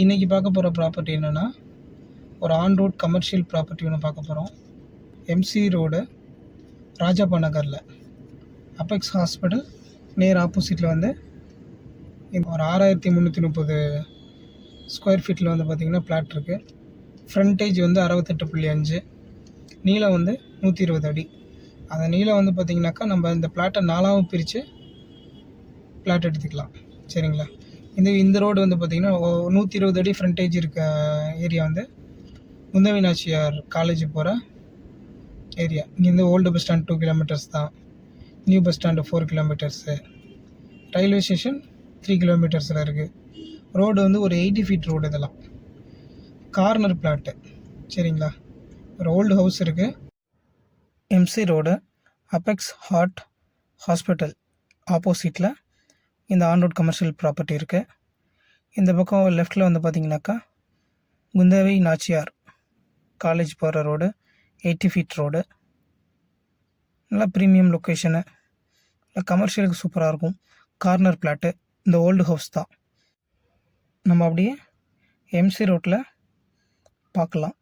இன்றைக்கி பார்க்க போகிற ப்ராப்பர்ட்டி என்னென்னா ஒரு ஆன் ரோட் கமர்ஷியல் ப்ராப்பர்ட்டி ஒன்று பார்க்க போகிறோம் எம்சி ரோடு ராஜாப்பா நகரில். அபெக்ஸ் ஹாஸ்பிட்டல் நேர் ஆப்போசிட்டில் வந்து ஒரு ஆறாயிரத்தி முந்நூற்றி முப்பது ஸ்கொயர் ஃபீட்டில் வந்து பார்த்திங்கன்னா பிளாட் இருக்குது ஃப்ரண்டேஜ் வந்து அறுபத்தெட்டு புள்ளி அஞ்சு. நீளம் வந்து நூற்றி இருபது அடி. அந்த நீளம் வந்து பார்த்திங்கனாக்கா நம்ம இந்த பிளாட்டை நாலாவும் பிரித்து பிளாட் எடுத்துக்கலாம். சரிங்களா? இந்த இந்த ரோடு வந்து பார்த்திங்கன்னா நூற்றி இருபது அடி ஃப்ரண்டேஜ் இருக்க ஏரியா வந்து முந்தவினாச்சியார் காலேஜ் போகிற ஏரியா இங்கேருந்து old bus stand two kilometers தான். New bus stand four kilometers railway station three கிலோமீட்டர்ஸில் இருக்குது ரோடு வந்து ஒரு எயிட்டி ஃபீட் ரோடு இதெல்லாம். கார்னர் பிளாட்டு சரிங்களா? ஒரு ஓல்டு ஹவுஸ் இருக்குது MC road apex heart hospital ஆப்போசிட்டில் இந்த ஆன் ரோட் கமர்ஷியல் ப்ராப்பர்ட்டி இருக்குது இந்த பக்கம் லெஃப்ட்டில் வந்து பார்த்தீங்கன்னாக்கா குந்தவை நாச்சியார் காலேஜ் போகிற ரோடு எயிட்டி ஃபீட் ரோடு நல்லா ப்ரீமியம் லொக்கேஷனு நல்லா கமர்ஷியலுக்கு சூப்பராக இருக்கும். கார்னர் பிளாட்டு இந்த ஓல்டு ஹவுஸ் தான். நம்ம அப்படியே எம்சி ரோட்டில் பார்க்கலாம்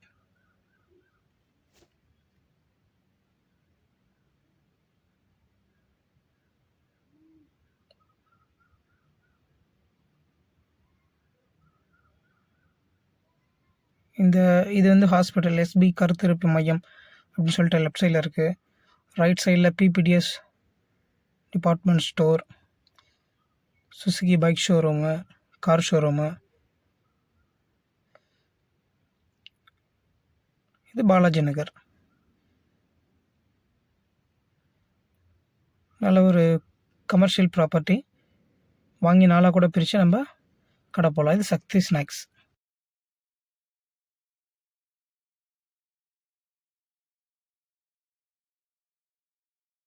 இந்த இது வந்து ஹாஸ்பிட்டல் எஸ்பி கருத்திருப்பு மையம் அப்படின்னு சொல்லிட்டு லெஃப்ட் சைடில் இருக்குது ரைட் சைடில் PPDS department store Suzuki bike showroom car showroom இது பாலாஜி நகர். நல்ல ஒரு கமர்ஷியல் ப்ராப்பர்ட்டி வாங்கி நாளாக கூட பிரித்து நம்ம கடை போகலாம் இது சக்தி ஸ்நாக்ஸ்